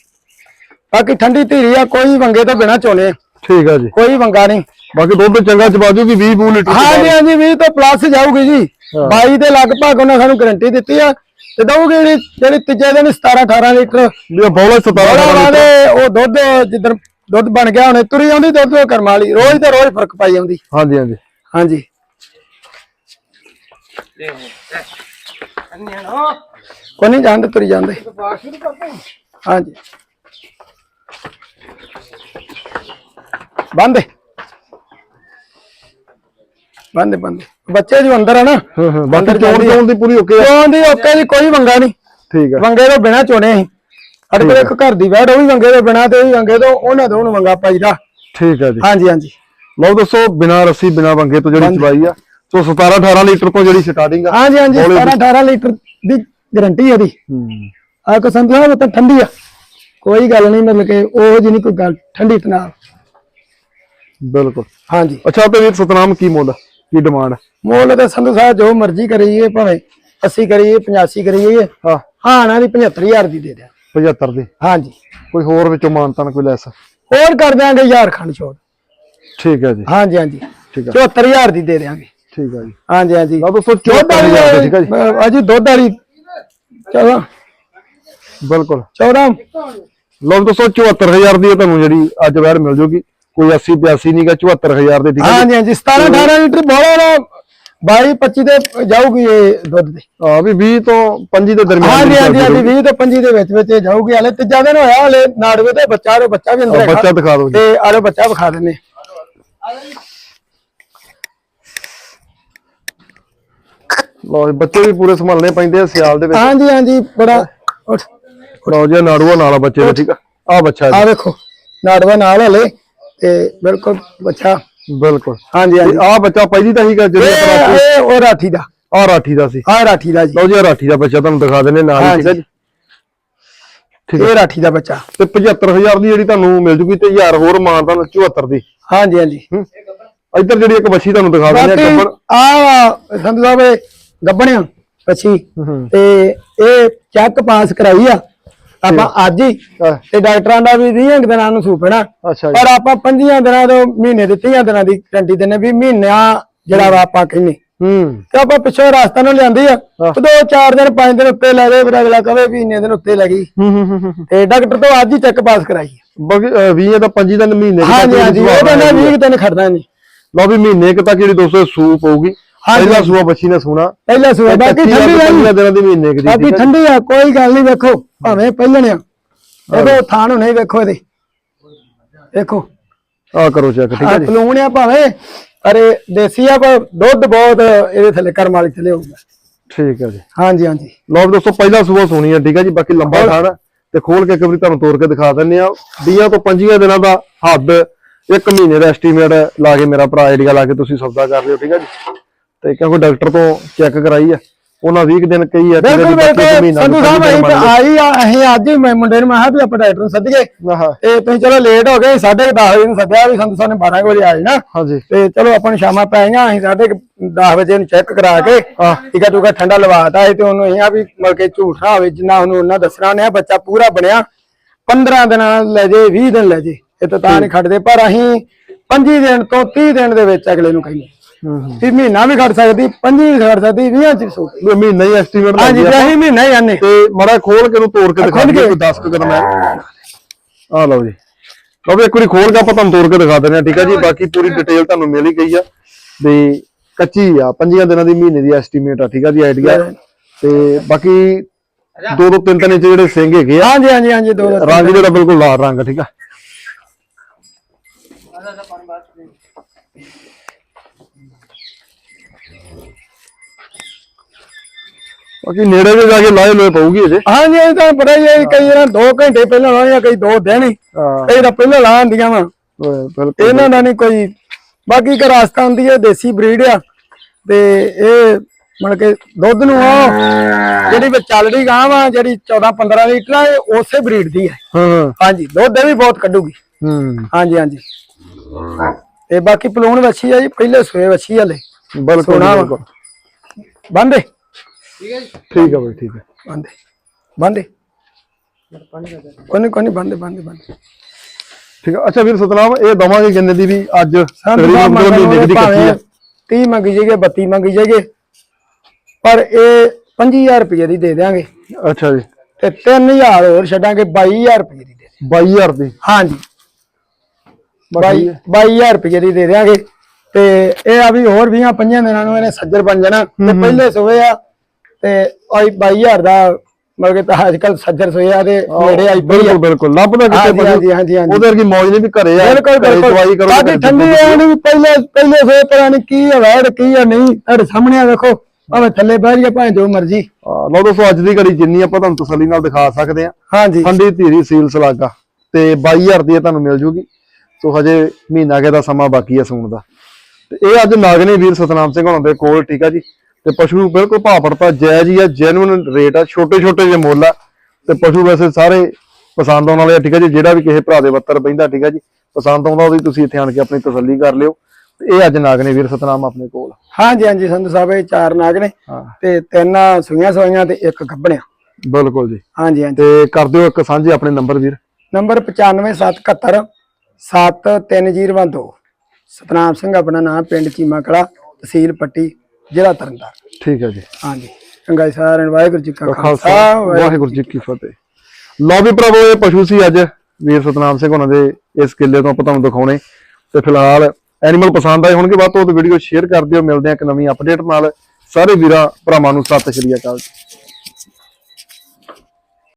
ਬਾਕੀ ਠੰਡੀ ਧੀਰੀ ਆ ਕੋਈ ਵੰਗੇ ਤੋਂ ਬਿਨਾ ਚੋਣੇ ਠੀਕ ਆ ਜੀ। ਕੋਈ ਵੰਗਾ ਨਹੀਂ। ਬਾਕੀ ਦੁੱਧ ਚੰਗਾ ਚ ਬਾਜੂਗੀ 20 ਬੂ ਲੀਟਰ ਹਾਂਜੀ ਹਾਂਜੀ 20 ਤੋਂ ਪਲੱਸ ਜਾਊਗੀ ਜੀ। 22 ਦੇ ਲਗਭਗ ਉਹਨਾਂ ਸਾਨੂੰ ਗਾਰੰਟੀ ਦਿੱਤੀ ਆ। ਤੇ ਦਊਗੀ ਜਿਹੜੀ ਜਿਹੜੀ ਤੀਜੇ ਦਿਨ 17 18 ਲੀਟਰ। ਬੋਲਾ 17 ਬੜਾ ਵਾਲੇ ਉਹ ਦੁੱਧ ਜਿੱਦਣ ਦੁੱਧ ਬਣ ਗਿਆ ਹੁਣੇ ਤੁਰੀ ਆਉਂਦੀ ਦੁੱਧ ਉਹ ਕਰਮ ਵਾਲੀ। ਰੋਜ਼ ਤੇ ਰੋਜ਼ ਫ਼ਰਕ ਪਾਈ ਆਉਂਦੀ। ਹਾਂਜੀ ਹਾਂਜੀ। ਹਾਂਜੀ। ਕੋਈ ਨਹੀਂ ਜਾਂਦੇ ਤੁਰੀ ਜਾਂਦੇ। ਹਾਂਜੀ। ਬੰਦੇ ਬੰਦੇ ਬੰਦੇ। ਬੱਚੇ ਜੋ ਅੰਦਰ ਆ ਨਾ ਹਾਂ ਹਾਂ ਬਾਕੀ ਚੋਣ ਆ। ਦੀ ਪੂਰੀ ਓਕੇ ਆ। ਚੋਣ ਦੀ ਓਕੇ ਦੀ ਕੋਈ ਵੰਗਾ ਨਹੀਂ। ਠੀਕ ਆ। ਵੰਗੇ ਤੋਂ ਬਿਨਾ ਚੋਣੇ ਅਸੀਂ। ਸਾਡੇ ਕੋਲ ਇੱਕ ਘਰ ਦੀ ਵੈੜ ਉਹ ਵੀ ਵੰਗੇ ਤੋਂ ਬਿਨਾ ਤੇ ਉਹ ਵੀ ਵੰਗੇ ਤੋਂ ਉਹਨਾਂ ਤੋਂ ਵੰਗਾ ਪਾਈਦਾ ਠੀਕ ਆ ਜੀ। ਹਾਂਜੀ ਹਾਂਜੀ। ਲਓ ਦੱਸੋ ਬਿਨਾ ਰੱਸੀ ਬਿਨਾ ਵੰਗੇ ਤੋਂ ਜਿਹੜੀ ਚਵਾਈ ਆ। ਸੋ 17 18 ਲੀਟਰ ਤੋਂ ਜਿਹੜੀ ਸਟਾਰਟਿੰਗ ਆ ਹਾਂਜੀ ਹਾਂਜੀ ਬੋਲੇ 17 18 ਲੀਟਰ ਦੀ ਗਾਰੰਟੀ ਹੈ। ਦੀ ਆ ਕੋ ਉਹ ਤਾਂ ਠੰਡੀ ਆ। ਕੋਈ ਗੱਲ ਨਹੀਂ ਮਤਲਬ ਕਿ ਉਹ ਜਿਹੀ ਨਹੀਂ ਕੋਈ ਗੱਲ ਠੰਡੀ ਤਨਾਲ ਬਿਲਕੁਲ। ਹਾਂਜੀ। ਅੱਛਾ ਤੇ ਵੀਰ ਸਤਨਾਮ ਕੀ ਮੁੱਲ ਕੀ ਡਿਮਾਂਡ ਮੁੱਲ ਤੇ ਸੰਧੂ ਸਾਹਿਬ ਜੋ ਮਰਜ਼ੀ ਕਰੀਏ ਭਾਵੇਂ 80 ਕਰੀਏ 85 ਕਰੀਏ ਹਾਂ। ਹਾਂ ਨਾ ਦੀ 75000 ਦੀ ਦੇ ਦਿਆਂ। 75 ਦੀ? ਹਾਂਜੀ। ਕੋਈ ਹੋਰ ਵਿੱਚੋਂ ਮਾਨਤਾਨ ਕੋਈ ਲੈਸ? ਹੋਰ ਕਰ ਦਿਆਂਗੇ ਯਾਰ ਖੰਡ ਛੋੜ ਠੀਕ ਹੈ ਜੀ। ਹਾਂਜੀ ਹਾਂਜੀ। ਠੀਕ ਆ 74000 ਦੀ ਦੇ ਦਿਆਂਗੇ। ਠੀਕ ਆ ਜੀ। ਹਾਂਜੀ ਹਾਂਜੀ। ਲਓ ਦੋਸਤੋ ਦੁੱਧ 74000 ਵਾਲੀ ਠੀਕ ਆ ਜੀ। ਅਜੀ ਦੁੱਧ ਵਾਲੀ ਚਲੋ ਬਿਲਕੁਲ। 14 ਲਓ ਦੋਸਤੋ 74000 ਦੀ ਤੁਹਾਨੂੰ ਜਿਹੜੀ ਅੱਜ ਵੈਰ ਮਿਲ ਜੂਗੀ। ਕੋਈ 80 82 ਨਹੀਂ ਗਾ 74000 ਦੇ ਠੀਕ ਹੈ ਜੀ ਹਾਂਜੀ ਹਾਂਜੀ 17 18 ਲੀਟਰ ਬੋਲਾ ਨਾ 22 25 ਦੇ ਜਾਊਗੀ ਇਹ ਦੁੱਧ ਦੇ ਆ ਵੀ 20 ਤੋਂ 25 ਦੇ ਦਰਮਿਆਨ ਹਾਂਜੀ ਹਾਂਜੀ ਹਾਂਜੀ 20 ਤੋਂ 25 ਦੇ ਵਿੱਚ ਵਿੱਚ ਇਹ ਜਾਊਗੀ। ਹਲੇ ਤੀਜਾ ਦਿਨ ਹੋਇਆ ਹਲੇ ਨਾੜਵੇ ਤੇ ਬੱਚਾ ਰੋ ਬੱਚਾ ਵੀ ਅੰਦਰ। ਬੱਚਾ ਦਿਖਾ ਦਿਓ ਤੇ ਆਲੇ ਬੱਚਾ ਵਿਖਾ ਦਿੰਨੇ ਜੀ, ਬੱਚੇ ਵੀ ਪੂਰੇ ਸੰਭਾਲਣੇ ਪੈਂਦੇ ਆ ਸਿਆਲ ਦੇ ਵਿੱਚ। ਹਾਂਜੀ ਹਾਂਜੀ ਬੜਾ ਲਓ ਜੀ ਨਾੜੂਆ ਨਾਲਾ ਬੱਚੇ ਦਾ ਠੀਕ ਆ? ਆ ਬੱਚਾ ਆ ਵੇਖੋ ਨਾੜਵਾ ਨਾਲ ਹਲੇ ਤੇ ਬਿਲਕੁਲ ਬੱਚਾ। ਬਿਲਕੁਲ। ਹਾਂਜੀ ਹਾਂਜੀ। ਆ ਬੱਚਾ ਪਹਿਲੀ ਤਾਂ ਹੀਗਾ ਜਿਹੜੇ ਇਹ ਉਹ ਰਾਠੀ ਦਾ। ਆ ਰਾਠੀ ਦਾ ਸੀ। ਆ ਰਾਠੀ ਦਾ ਜੀ। ਲਓ ਜੀ ਰਾਠੀ ਦਾ ਬੱਚਾ ਤੁਹਾਨੂੰ ਦਿਖਾ ਦਿੰਨੇ ਨਾਲ ਹੀ। ਠੀਕ ਇਹ ਰਾਠੀ ਦਾ ਬੱਚਾ। ਤੇ 75000 ਦੀ ਜਿਹੜੀ ਤੁਹਾਨੂੰ ਮਿਲ ਜੂਗੀ ਤੇ 1000 ਹੋਰ ਮਾਨ ਤੁਹਾਨੂੰ 74 ਦੀ। ਹਾਂਜੀ ਹਾਂਜੀ। ਇੱਧਰ ਜਿਹੜੀ ਇੱਕ ਬੱਚੀ ਤੁਹਾਨੂੰ ਦਿਖਾ ਦਿੰਦੇ ਆ ਗੱਬੜ ਆ ਸੰਧੂ ਸਾਹਿਬ ਇਹ ਗੱਬਣਿਆ ਬੱਚੀ। ਤੇ ਇਹ ਚੈੱਕ ਪਾਸ ਕਰਾਈ ਆ। ਆਪਾਂ ਅੱਜ ਹੀ ਤੇ ਡਾਕਟਰਾਂ ਦਾ ਵੀ 20 ਕੁ ਦਿਨਾਂ ਨੂੰ ਸੂਪਣਾ ਅੱਛਾ ਜੀ। ਪਰ ਆਪਾਂ 5 ਦਿਨਾਂ ਤੋਂ ਮਹੀਨੇ ਦੇ 30 ਦਿਨਾਂ ਦੀ ਗਰੰਟੀ ਦਿੰਨੇ ਵੀ ਮਹੀਨਾ ਜਿਹੜਾ ਵਾ ਆਪਾਂ ਕਹਿੰਨੇ ਹੂੰ। ਤੇ ਆਪਾਂ ਪਿੱਛੋਂ ਰਸਤਾ ਨੂੰ ਲਿਆਂਦੀ ਆ ਦੋ ਚਾਰ ਦਿਨ ਪੰਜ ਦਿਨ ਉੱਤੇ ਲੈ ਗਏ ਫਿਰ ਅਗਲਾ ਕਵੇ ਵੀ ਇੰਨੇ ਦਿਨ ਉੱਤੇ ਲੱਗੀ ਤੇ ਡਾਕਟਰ ਤੋਂ ਅੱਜ ਹੀ ਚੈੱਕ ਪਾਸ ਕਰਾਈ ਆ। ਬਾਕੀ 20 ਤਾਂ 5 ਦਿਨ ਮਹੀਨੇ ਦੀ ਹਾਂਜੀ ਹਾਂਜੀ ਉਹ ਕਹਿੰਦਾ ਸੁਆਹ 20 ਦਿਨ ਖੜਦਾ ਨਹੀਂ। ਲਓ ਵੀ ਮਹੀਨੇ ਕੁ ਤੱਕ ਜਿਹੜੀ ਦੋਸਤੋ ਸੂਪ ਹੋਊਗੀ। ਪਹਿਲਾ ਸੂਆ ਬੱਚੀ ਨੇ ਸੋਣਾ। ਪਹਿਲਾ ਸੂਆ ਬਾਕੀ ਠੰਡੀ ਰਹੀ ਦਿਨਾਂ ਦੀ ਮਹੀਨੇ ਦੀ ਬਾਕੀ ਠੰਡੀ ਆ ਕੋਈ ਗੱਲ ਨਹੀਂ ਵੇਖੋ ਭਾਵੇਂ ਪਹਿਲਣਿਆ ਇਹਦੇ ਥਾਣ ਹੁਣੇ ਵੇਖੋ ਇਹਦੇ। ਵੇਖੋ। ਆ ਕਰੋ ਚੈੱਕ ਠੀਕ ਹੈ ਆ ਜੀ। ਪਲੂਣ ਆ ਭਾਵੇਂ। ਅਰੇ ਦੇਸੀ ਆ ਪਰ ਦੁੱਧ ਬਹੁਤ ਇਹਦੇ ਥੱਲੇ ਕਰਮ ਵਾਲੀ ਥੱਲੇ ਹੋਊਗਾ। ਠੀਕ ਹੈ ਜੀ। ਹਾਂਜੀ ਹਾਂਜੀ। ਵੀ ਦੋਸਤੋ ਪਹਿਲਾ ਸੂਆ ਸੋਣੀ ਹੈ ਠੀਕ ਹੈ ਜੀ। ਬਾਕੀ ਲੰਬਾ ਖਾਣਾ ਤੇ ਖੋਲ ਕੇ ਇੱਕ ਵਾਰੀ ਤੁਹਾਨੂੰ ਤੋੜ ਕੇ ਦਿਖਾ ਦਿੰਨੇ ਆ। 20 ਤੋਂ 25 ਦਿਨਾਂ ਦਾ ਹੱਦ ਇੱਕ ਮਹੀਨੇ ਦਾ ਐਸਟੀਮੇਟ ਲਾ ਕੇ ਮੇਰਾ ਭਰਾ ਆਈਡੀਆ ਲਾ ਕੇ ਤੁਸੀਂ ਸੌਦਾ ਕਰ ਲਿਓ ਠੀਕ ਹੈ ਜੀ। ਤੇ ਕਿਉਂਕਿ ਡਾਕਟਰ ਤੋਂ ਚੈੱਕ ਕਰਾਈ ਆ। ਉਹਨਾਂ 20 ਦਿਨ ਕਹੀ ਆ ਬਿਲਕੁਲ ਬਿਲਕੁਲ। ਸੰਧੂ ਸਾਹਿਬ ਅਸੀਂ ਤਾਂ। ਆਈ ਆ ਅਸੀਂ ਅੱਜ ਹੀ ਮੈਂ ਮੁੰਡੇ ਨੂੰ ਮੈਂ ਕਿਹਾ ਵੀ ਆਪਾਂ ਡਾਕਟਰ ਨੂੰ ਸੱਦੀਏ। ਤੇ ਤੁਸੀਂ ਚਲੋ ਲੇਟ ਹੋ ਗਏ 10:30 ਵਜੇ ਨੂੰ ਸੱਦਿਆ ਵੀ ਸੰਧੂ ਸਾਹਿਬ ਨੇ 12 ਕੁ ਵਜੇ ਆਏ ਨਾ। ਹਾਂਜੀ। ਤੇ ਚਲੋ ਆਪਾਂ ਸ਼ਾਮਾਂ ਪੈ ਗਈਆਂ ਅਸੀਂ ਸਾਢੇ 10 ਵਜੇ ਨੂੰ ਚੈੱਕ ਕਰਾ ਕੇ ਟੀਕਾ ਟੂਕਾ ਠੰਡਾ ਲਵਾਤਾ ਤੇ ਉਹਨੂੰ ਇਹ ਆ ਵੀ ਮਤਲਬ ਕਿ ਝੂਠ ਹੋਵੇ ਜਿੰਨਾ ਉਹਨੂੰ ਉਹਨਾਂ ਦੱਸਣਾ ਨੇ ਬੱਚਾ ਪੂਰਾ ਬਣਿਆ। 15 ਦਿਨਾਂ ਲੈ ਜੇ 20 ਦਿਨ ਲੈ ਜੇ। ਇਹ ਤਾਂ ਤਾਂ ਨਹੀਂ ਖੜਦੇ ਪਰ ਅਸੀਂ 25 ਦਿਨ ਤੋਂ 30 ਦਿਨ ਦੇ ਵਿੱਚ ਅਗਲੇ ਨੂੰ ਕਹਿੰਦੇ। ਹੂੰ ਹੂੰ ਵੀ ਮਹੀਨਾ ਵੀ ਖੜ ਸਕਦੀ 25 ਵੀ ਖੜ ਸਕਦੀ 20 ਚ ਵੀ ਸੋ ਵੀ ਮਹੀਨਾ ਹੀ ਐਸਟੀਮੇਟ ਹਾਂਜੀ ਤੇ ਅਸੀਂ ਮਹੀਨਾ ਹੀ ਆਨੇ। ਤੇ ਮੜਾ ਖੋਲ ਕੇ ਨੂੰ ਤੋੜ ਕੇ ਦਿਖਾ ਕੇ। ਕੋਈ 10 ਕੁ ਕਦਮ ਹੈ ਆ ਲਓ ਜੀ। ਲਓ ਵੀ ਇੱਕ ਵਾਰੀ ਖੋਲ ਕੇ ਆਪਾਂ ਤੁਹਾਨੂੰ ਤੋੜ ਕੇ ਦਿਖਾ ਦਿੰਦੇ ਆ ਠੀਕ ਹੈ ਜੀ? ਬਾਕੀ ਪੂਰੀ ਡਿਟੇਲ ਤੁਹਾਨੂੰ ਮਿਲ ਹੀ ਗਈ ਆ। ਵੀ ਕੱਚੀ ਆ 5 ਦਿਨਾਂ ਦੀ ਮਹੀਨੇ ਦੀ ਐਸਟੀਮੇਟ ਆ ਠੀਕ ਆ ਜੀ? ਆਈਡੀਆ ਤੇ ਬਾਕੀ ਦੋ ਦੋ ਤਿੰਨ ਤਿੰਨ ਇੰਚ ਜਿਹੜੇ ਸਿੰਘ ਹੈਗੇ ਆ। ਹਾਂਜੀ ਹਾਂਜੀ ਹਾਂਜੀ ਦੋ ਦੋ ਰੰਗ ਜਿਹੜਾ ਬਿਲਕੁਲ ਲਾਲ ਰੰਗ ਆ, ਠੀਕ ਆ? ਬਾਕੀ ਨੇੜੇ ਦੇ ਜਾ ਕੇ ਲਾਏ ਲੋਏ ਪਊਗੀ ਅਜੇ ਹਾਂਜੀ ਇਹ ਤਾਂ ਬੜਾ ਹੀ ਹੈ, ਕਈ ਵਾਰ 2 ਘੰਟੇ ਪਹਿਲਾਂ ਲਾਉਣੀਆਂ ਕਈ 2 ਦਿਨ ਹੀ। ਹਾਂ। ਕਈ ਤਾਂ ਪਹਿਲਾਂ ਲਾ ਵਾ। ਬਿਲਕੁਲ। ਇਹਨਾਂ ਦਾ ਨਹੀਂ ਕੋਈ ਬਾਕੀ ਕਿ ਹੁੰਦੀ ਹੈ ਦੇਸੀ ਬਰੀਡ ਆ ਤੇ ਇਹ ਮਤਲਬ ਕਿ ਦੁੱਧ ਨੂੰ ਉਹ ਜਿਹੜੀ ਵਿੱਚ ਚੱਲਦੀ ਗਾਂ ਵਾ ਜਿਹੜੀ 14 15 ਲੀਟਰ ਆ ਇਹ ਉਸੇ ਬਰੀਡ ਦੀ ਹੈ ਹਾਂ। ਹਾਂਜੀ ਦੁੱਧ ਇਹ ਵੀ ਬਹੁਤ ਕੱਢੂਗੀ। ਹੂੰ। ਹਾਂਜੀ ਹਾਂਜੀ। ਤੇ ਬਾਕੀ ਪਲੂਣ ਵੱਛੀ ਆ ਜੀ ਪਹਿਲੇ ਸੋਏ ਵੱਛੀ ਹਲੇ ਬਿਲਕੁਲ ਸੋਹਣਾ ਵਾ। ਬਿਲਕੁਲ। ਬੰਦੇ ਠੀਕ ਹੈ ਜੀ? ਠੀਕ ਆ ਬਈ ਠੀਕ ਹੈ। ਬੰਦੇ ਬੰਦੇ। ਕੋਨੇ ਕੋਨੇ ਬੰਦੇ ਬੰਦੇ ਬੰਦੇ। ਠੀਕ ਹੈ। ਅੱਛਾ ਵੀਰ ਸਤਨਾਮ ਇਹ ਦਵਾਂਗੇ ਕਿੰਨੇ ਦੀ ਵੀ ਅੱਜ ਤਕਰੀਬਨ ਦੋ ਮਹੀਨੇ ਦੀ ਕੱਚੀ ਆ। 30 ਮੰਗੀ ਜੇਗੇ 32 ਮੰਗੀ ਜੇਗੇ ਪਰ ਇਹ 25000 ਰੁਪਏ ਦੀ ਦੇ ਦਿਆਂਗੇ। ਅੱਛਾ ਜੀ। ਤੇ 3000 ਹੋਰ ਛੱਡਾਂਗੇ 22000 ਰੁਪਏ ਦੀ ਦੇ 22000 ਦੀ? ਹਾਂਜੀ। ਬਸ ਠੀਕ 22 22000 ਰੁਪਏ ਦੀ ਦੇ ਦਿਆਂਗੇ। ਤੇ ਇਹ ਆ ਵੀ ਹੋਰ 20 ਪੰਜਾਂ ਦਿਨਾਂ ਨੂੰ ਇਹਨੇ ਸੱਜਰ ਬਣ ਜਾਣਾ। ਤੇ ਪਹਿਲੇ ਸੋਏ ਆ ਤੇ ਆਈ 22000 ਦਾ ਮਤਲਬ ਕਿ ਤਾਂ ਅੱਜ ਕੱਲ ਸੱਜਰ ਸੋਏ ਆ ਦੇ ਨੇੜੇ ਆਈ ਪਈ ਆ। ਬਿਲਕੁਲ ਬਿਲਕੁਲ। ਲੱਭਦਾ ਕਿਤੇ ਹਾਂਜੀ। ਹਾਂਜੀ, ਹਾਂਜੀ, ਹਾਂਜੀ। ਉਹਦੇ ਵਰਗੀ ਮੌਜ ਨਹੀਂ ਵੀ ਘਰੇ ਆ ਬਿਲਕੁਲ ਘਰੇ ਬਿਲਕੁਲ। ਦਵਾਈ ਕਰੋ ਸਾਡੀ ਠੰਡੀ ਐ ਨੀ ਵੀ ਪਹਿਲੇ ਪਹਿਲੇ ਸੋਏ ਪਤਾ ਨੀ ਕੀ ਹੈ ਵੈੜ ਕੀ ਹੈ ਨਹੀਂ। ਤੁਹਾਡੇ ਸਾਹਮਣੇ ਆ ਵੇਖੋ। ਭਾਵੇਂ ਥੱਲੇ ਬਹਿ ਜਾ ਭਾਵੇਂ ਜੋ ਮਰਜ਼ੀ। ਹਾਂ, ਲਓ ਦੋਸਤੋ ਅੱਜ ਦੀ ਘੜੀ ਜਿੰਨੀ ਆਪਾਂ ਤੁਹਾਨੂੰ ਤਸੱਲੀ ਨਾਲ ਦਿਖਾ ਸਕਦੇ ਆ ਹਾਂਜੀ। ਠੰਡੀ ਧੀਰੀ ਸੀਲ ਸਲਾਗਾ। ਤੇ 22000 ਦੀ ਇਹ ਤੁਹਾਨੂੰ ਮਿਲ ਜੂਗੀ। ਸੋ ਹਜੇ ਮਹੀਨਾ ਕੇ ਦਾ ਸਮਾਂ ਬਾਕੀ ਹੈ ਸੂਣ ਦਾ। ਤੇ ਇਹ ਅੱਜ ਨਾਗਨੇ ਵੀਰ ਸਤਨਾਮ ਸਿੰਘ ਹੋਣਾ ਦੇ ਕੋਲ ਠੀਕ ਆ ਜੀ। ਤੇ ਪਸ਼ੂ ਬਿਲਕੁਲ ਭਾਅ ਪੜਤਾ ਜਾਇਜ਼ ਹੀ ਆ ਜੈਨੂਇਨ ਰੇਟ ਆ ਛੋਟੇ ਛੋਟੇ ਜਿਹੇ ਮੁੱਲ ਆ। ਤੇ ਪਸ਼ੂ ਵੈਸੇ ਸਾਰੇ ਪਸੰਦ ਆਉਣ ਵਾਲੇ ਆ ਠੀਕ ਆ ਜੀ ਜਿਹੜਾ ਵੀ ਕਿਸੇ ਭਰਾ ਦੇ ਬੱਤਰ ਪੈਂਦਾ ਠੀਕ ਆ ਜੀ ਪਸੰਦ ਆਉਂਦਾ ਉਹਦੀ ਤੁਸੀਂ ਇੱਥੇ ਆਣ ਕੇ ਆਪਣੀ ਤਸੱਲੀ ਕਰ ਲਿਓ। ਤੇ ਇਹ ਅੱਜ ਨਾਗਨੇ ਵੀਰ ਸਤਨਾਮ ਆਪਣੇ ਕੋਲ। ਹਾਂਜੀ ਹਾਂਜੀ ਸੰਧੂ ਸਾਹਿਬ ਇਹ ਚਾਰ ਨਾਗ ਨੇ ਤੇ ਤਿੰਨ ਸੂਈਆਂ ਸੋਈਆਂ ਤੇ ਇੱਕ ਗੱਭਣਿਆ। ਬਿਲਕੁਲ ਜੀ। ਹਾਂਜੀ ਹਾਂਜੀ। ਤੇ ਕਰ ਦਿਓ ਇੱਕ ਸਾਂਝੇ ਆਪਣੇ ਨੰਬਰ ਵੀਰ। ਨੰਬਰ 95771 73012 ਸਤਨਾਮ ਸਿੰਘ ਆਪਣਾ ਨਾਮ ਪਿੰਡ ਚੀਮਾ ਕਲਾ ਤਹਿਸੀਲ ਪੱਟੀ ਜ਼ਿਲ੍ਹਾ ਤਰਨਤਾਰਨ। ਠੀਕ ਹੈ ਜੀ। ਹਾਂਜੀ। ਚੰਗਾ ਜੀ ਸਾਰਿਆਂ ਨੂੰ ਵਾਹਿਗੁਰੂ ਜੀ ਕਾ ਖਾਲਸਾ ਵਾਹਿਗੁਰੂ ਜੀ ਕੀ ਫਤਿਹ। ਲਓ ਵੀ ਪ੍ਰਭੂ ਇਹ ਪਸ਼ੂ ਸੀ ਅੱਜ ਵੀਰ ਸਤਨਾਮ ਸਿੰਘ ਉਹਨਾਂ ਦੇ ਇਸ ਕਿੱਲੇ ਤੋਂ ਆਪਾਂ ਤੁਹਾਨੂੰ ਦਿਖਾਉਣੇ। ਤੇ ਫਿਲਹਾਲ ਐਨੀਮਲ ਪਸੰਦ ਆਏ ਹੋਣਗੇ ਵੱਧ ਤੋਂ ਵੱਧ ਵੀਡੀਓ ਸ਼ੇਅਰ ਕਰ ਦਿਓ। ਮਿਲਦੇ ਆ ਇੱਕ ਨਵੀਂ ਅਪਡੇਟ ਨਾਲ। ਸਾਰੇ ਵੀਰਾਂ ਭਰਾਵਾਂ ਨੂੰ ਸਤਿ ਸ਼੍ਰੀ ਅਕਾਲ ਜੀ।